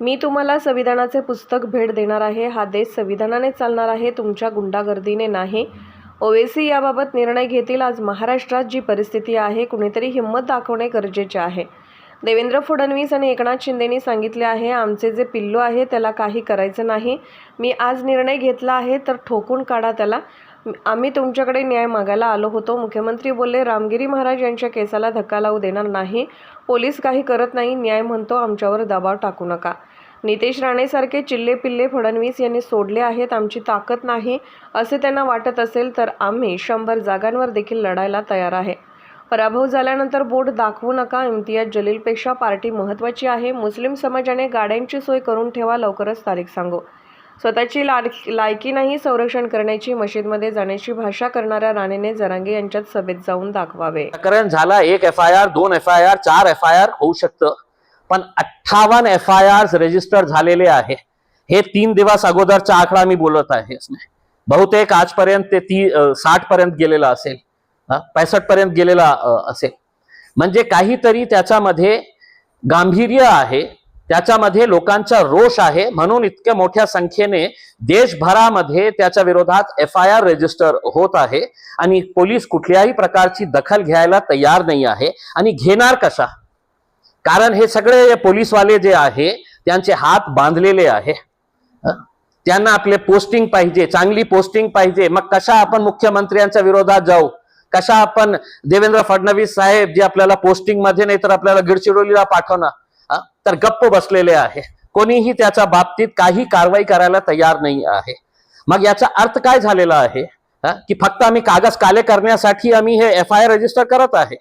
मी तुम्हाला संविधानाचे पुस्तक भेट देणार आहे. हा देश संविधानाने चालणार आहे तुमच्या गुंडागर्दीने नाही. ओवेसी याबाबत निर्णय घेतील. आज महाराष्ट्रात जी परिस्थिती आहे कुणीतरी हिंमत दाखवणे गरजेचे आहे. देवेंद्र फडणवीस आणि एकनाथ शिंदेनी सांगितले आहे आमचे जे पिल्लू आहे त्याला काही करायचं नाही. मी आज निर्णय घेतला आहे तर ठोकून काढा त्याला. आम्ही तुमच्याकडे न्याय मागायला आलो होतो. मुख्यमंत्री बोलले रामगिरी महाराज यांच्या केसाला धक्का लावू देणार नाही. पोलीस काही करत नाही. न्याय म्हणतो आमच्यावर दबाव टाकू नका. नितेश राणेसारखे चिल्ले पिल्ले फडणवीस यांनी सोडले आहेत आमची ताकद नाही असे त्यांना वाटत असेल तर आम्ही शंभर जागांवर देखील लढायला तयार आहे. पराभव झाल्यानंतर बोट दाखवू नका इम्तियाज जलीलपेक्षा पार्टी महत्त्वाची आहे मुस्लिम समाजाने गाड्यांची सोय करून ठेवा लवकरच तारीख सांगू. स्वतःची लाड लायकी नाही संरक्षण करण्याची मशीदमध्ये जाण्याची भाषा करणाऱ्या राणेने जरांगे यांच्यात सभेत जाऊन दाखवावे. प्रकरण झाला एक एफ आय आर दोन एफ आय आर चार एफ आय आर होऊ शकतं. पण अठ्ठावन्न एफ आय आर रजिस्टर झालेले आहे. हे तीन दिवस अगोदरचा आकडा मी बोलत आहे. बहुतेक आजपर्यंत ते ती साठ पर्यंत गेलेला असेल. पैसठ पर्यंत गेलेला असेल. म्हणजे काहीतरी त्याच्यामध्ये गांभीर्य आहे. त्याच्यामध्ये लोकांचा रोष आहे. म्हणून इतक्या मोठ्या संख्येने देशभरामध्ये त्याच्या विरोधात एफ आय आर रजिस्टर होत आहे. आणि पोलीस कुठल्याही प्रकारची दखल घ्यायला तयार नाही आहे. आणि घेणार कशा? कारण हे सगळे पोलीसवाले जे आहे त्यांचे हात बांधलेले आहे. त्यांना आपले पोस्टिंग पाहिजे चांगली पोस्टिंग पाहिजे. मग कशा आपण मुख्यमंत्र्यांच्या विरोधात जाऊ? कशा आपण देवेंद्र फडणवीस साहेब जे आपल्याला पोस्टिंगमध्ये नाही तर आपल्याला गडचिरोलीला पाठवणार? तर गप्प बसलेले आहे. कोणीही त्याच्या बाबतीत काही कारवाई करायला तयार नाही आहे. मग याचा अर्थ काय झालेला आहे? की फक्त आम्ही कागद काले करण्यासाठी आम्ही हे एफ आय आर रजिस्टर करत आहे.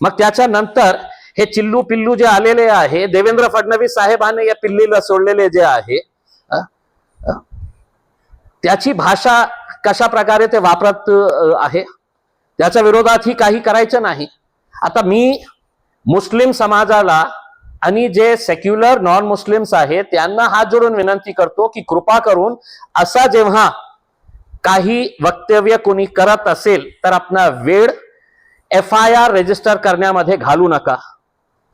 मग त्याच्यानंतर हे चिल्लू पिल्लू जे आलेले आहे देवेंद्र फडणवीस साहेबांनी या पिल्लीला सोडलेले जे आहे त्याची भाषा कशा प्रकारे ते वापरत आहे? त्याच्या विरोधात ही काही करायचं नाही. आता मी मुस्लिम समाजाला आणि जे सेक्युलर नॉन मुस्लिम्स आहेत त्यांना हात जोडून विनंती करतो की कृपा करून असा जेव्हा काही वक्तव्य कोणी करत असेल तर आपला वेळ एफ आय आर रजिस्टर करण्यामध्ये घालू नका.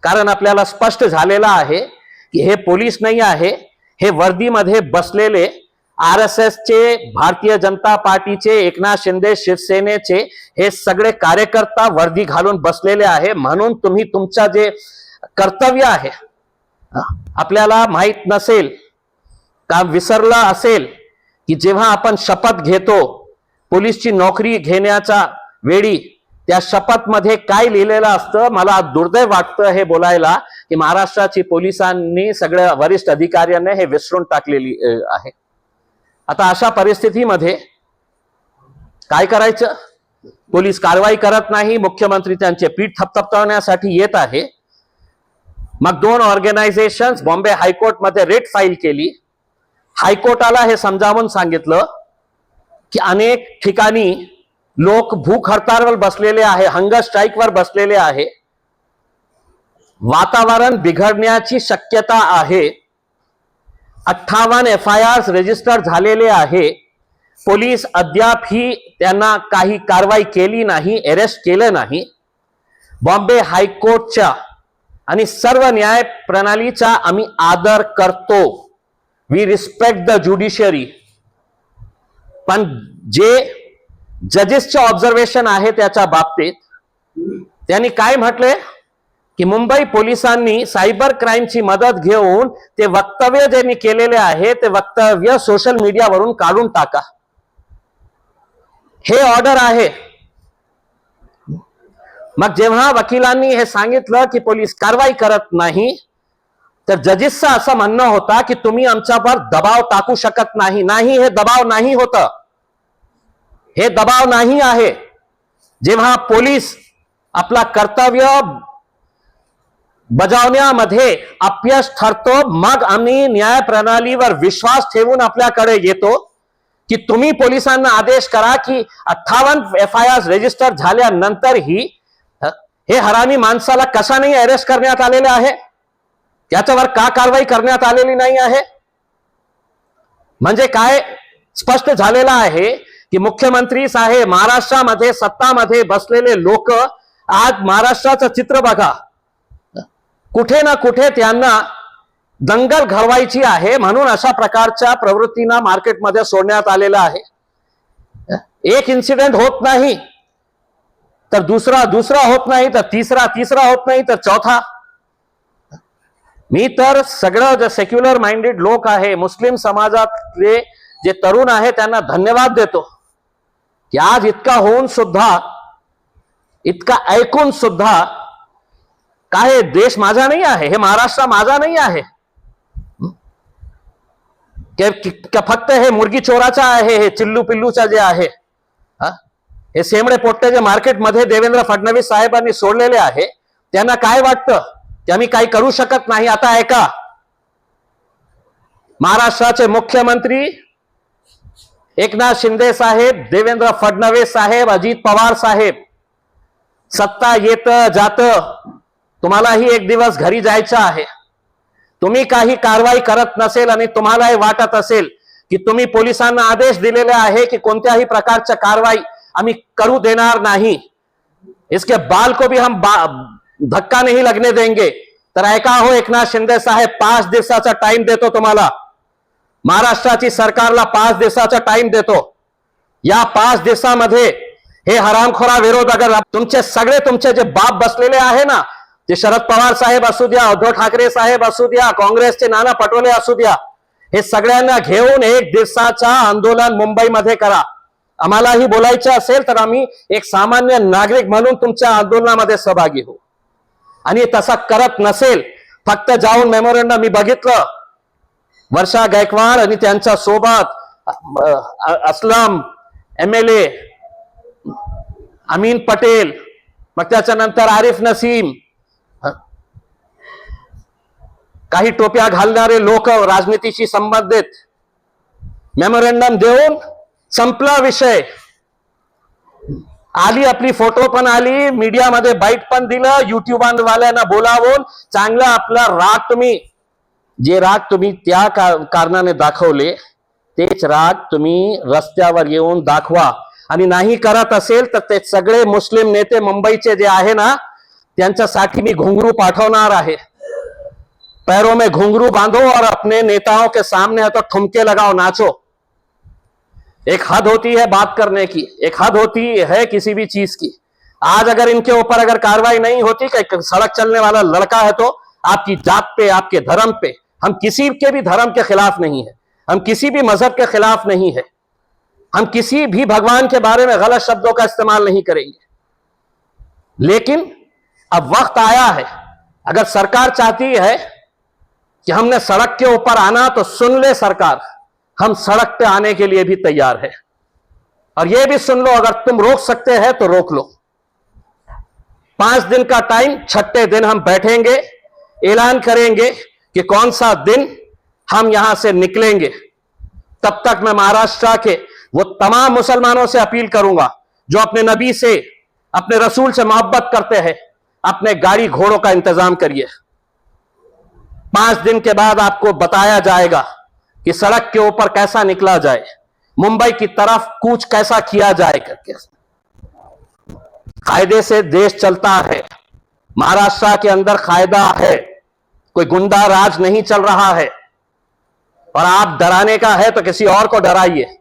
कारण आपल्याला स्पष्ट झालेलं आहे की हे पोलीस नाही आहे हे वर्दीमध्ये बसलेले आर एस एसचे भारतीय जनता पार्टीचे एकनाथ शिंदे शिवसेनेचे हे सगळे कार्यकर्ता वर्दी घालून बसलेले आहे. म्हणून तुम्ही तुमचं जे कर्तव्य आहे आपल्याला माहीत नसेल का विसरला असेल की जेव्हा आपण शपथ घेतो पोलीसची नोकरी घेण्याच्या वेळी त्या शपथमध्ये काय लिहिलेलं असतं मला दुर्दैव वाटतं हे बोलायला की महाराष्ट्राची पोलिसांनी सगळ्या वरिष्ठ अधिकाऱ्यांनी हे विसरून टाकलेली आहे. आता अशा परिस्थितीमध्ये काय करायचं? पोलीस कारवाई करत नाही मुख्यमंत्री त्यांचे पीठ थपथपतावण्यासाठी येत आहे. मग दोन ऑर्गनायझेशन बॉम्बे हायकोर्टमध्ये रेट फाईल केली. हायकोर्टाला हे समजावून सांगितलं की अनेक ठिकाणी लोक भूक हडताळवर बसलेले आहे हंगर स्ट्राईकवर बसलेले आहे. वातावरण बिघडण्याची शक्यता आहे. अठ्ठावन्न एफ आय आर रजिस्टर झालेले आहे. पोलीस अद्यापही त्यांना काही कारवाई केली नाही अरेस्ट केलं नाही. बॉम्बे हायकोर्टच्या आणि सर्व न्याय प्रणालीचा आम्ही आदर करतो. वी रिस्पेक्ट द ज्युडिशरी पण जे जजेसचे ऑब्झर्वेशन आहे त्याच्या बाबतीत. त्यांनी काय म्हटले? की मुंबई पोलिसांनी सायबर क्राईमची मदत घेऊन ते वक्तव्य ज्यांनी केलेले आहे ते वक्तव्य सोशल मीडियावरून काढून टाका. हे ऑर्डर आहे. मग जेव्हा वकिलांनी हे सांगितलं की पोलीस कारवाई करत नाही तर जजेसचं असं म्हणणं होता की तुम्ही आमच्यावर दबाव टाकू शकत नाही. नाही हे दबाव नाही होतं. हे दबाव नाही आहे. जेव्हा पोलीस आपला कर्तव्य बजावण्यामध्ये अपयश ठरतो मग आम्ही न्याय प्रणालीवर विश्वास ठेवून आपल्याकडे येतो की तुम्ही पोलिसांना आदेश करा की अठ्ठावन्न एफ आय आर रजिस्टर झाल्यानंतरही हे हरामी माणसाला कशाने अरेस्ट करण्यात आलेले आहे? त्याच्यावर का कारवाई करण्यात आलेली नाही आहे? म्हणजे काय स्पष्ट झालेलं आहे की मुख्यमंत्री साहेब महाराष्ट्रामध्ये सत्तामध्ये बसलेले लोक आज महाराष्ट्राचं चित्र बघा. कुठे ना कुठे त्यांना दंगल घडवायची आहे म्हणून अशा प्रकारच्या प्रवृत्तींना मार्केटमध्ये सोडण्यात आलेलं आहे. एक इन्सिडेंट होत नाही तर दुसरा दुसरा होत नाही तर तिसरा तिसरा होत नाही तर चौथा. मी तर सगळं जे सेक्युलर माइंडेड लोक आहे मुस्लिम समाजातले जे तरुण आहे त्यांना धन्यवाद देतो. की आज इतका होऊन सुद्धा इतका ऐकून सुद्धा काय देश माझा नाही आहे हे महाराष्ट्र माझा नाही आहे. का फक्त हे मुर्गी चोराचा आहे हे चिल्लू पिल्लूचा जे आहे हे? सेमडे पोट्टे जे मार्केटमध्ये देवेंद्र फडणवीस साहेबांनी सोडलेले आहे त्यांना काय वाटतं? की आम्ही काही करू शकत नाही? आता ऐका. महाराष्ट्राचे मुख्यमंत्री एकनाथ शिंदे साहेब देवेंद्र फडणवीस साहेब अजित पवार साहेब. सत्ता येत जात. तुम्हालाही एक दिवस घरी जायचं आहे. तुम्ही काही कारवाई करत नसेल आणि तुम्हालाही वाटत असेल की तुम्ही पोलिसांना आदेश दिलेले आहे की कोणत्याही प्रकारच्या कारवाई आम्ही करू देणार नाही. इसके बाल को भी हम बा- धक्का नहीं लगने देंगे. तर ऐका हो एकनाथ शिंदे साहेब पाच दिवसाचा टाइम देतो तुम्हाला. महाराष्ट्राची सरकारला पाच दिवसाचा टाइम देतो. या पाच दिवसामध्ये हे हरामखोरा विरोध अगर तुमचे सगळे तुमचे जे बाप बसलेले आहे ना ते शरद पवार साहेब असू द्या उद्धव ठाकरे साहेब असू द्या काँग्रेसचे नाना पटोले असू द्या हे सगळ्यांना घेऊन एक दिवसाचा आंदोलन मुंबईमध्ये करा. आम्हालाही बोलायचं असेल तर आम्ही एक सामान्य नागरिक म्हणून तुमच्या आंदोलनामध्ये सहभागी होऊ. आणि तसा करत नसेल फक्त जाऊन मेमोरेंडम मी बघितलं वर्षा गायकवाड आणि त्यांच्यासोबत Aslam M L A Amin Patel मग त्याच्यानंतर आरिफ नसीम काही टोप्या घालणारे लोक राजनीतीशी संबंधित. मेमोरेंडम देऊन संपला विषय. आली आपली फोटो पण आली मीडियामध्ये बाईट पण दिलं युट्यूबांवाल्यांना बोलावून चांगला आपला राग तुम्ही जे राग तुम्ही त्या कारणाने दाखवले तेच राग तुम्ही रस्त्यावर येऊन दाखवा. आणि नाही करत असेल तर ते सगळे मुस्लिम नेते मुंबईचे जे आहे ना त्यांच्यासाठी मी घुंगरू पाठवणार आहे. पैरों में घुंघरू बांधो और अपने नेताओं के सामने तो ठुमके लगाओ नाचो. एक हद होती है बात करने की एक हद होती है किसी भी चीज की. आज अगर इनके ऊपर अगर कार्रवाई नहीं होती सड़क चलने वाला लड़का है तो आपकी जात पे आपके धर्म पे हम किसी के भी धर्म के खिलाफ नहीं है। हम किसी भी मज़हब के खिलाफ नहीं है। हम किसी भी भगवान के बारे में गलत शब्दों का इस्तेमाल नहीं करेंगे। लेकिन अब वक्त आया है। अगर सरकार चाहती है कि हमने सड़क के ऊपर आना तो सुन ले सरकार, हम सड़क पे आने के लिए भी तैयार है। और यह भी सुन लो, अगर तुम रोक सकते हैं तो रोक लो। पाँच दिन का टाइम, छठे दिन हम बैठेंगे, ऐलान करेंगे कि कौन सा दिन हम यहाँ से निकलेंगे? तब तक मैं महाराष्ट्र के वो तमाम मुसलमानों से अपील करूँगा, जो अपने नबी से, अपने रसूल से मोहब्बत करते हैं, अपने गाड़ी घोड़ों का इंतज़ाम करिए। पाँच दिन के बाद आपको बताया जाएगा कि सड़क के ऊपर कैसा निकला जाए, मुंबई की तरफ़ कूच कैसा किया जाए करके। कायदे से देश चलता है, महाराष्ट्र के अंदर कायदा है। कोई गुंडा राज नहीं चल रहा है। और आप डराने का है तो किसी और को डराइए।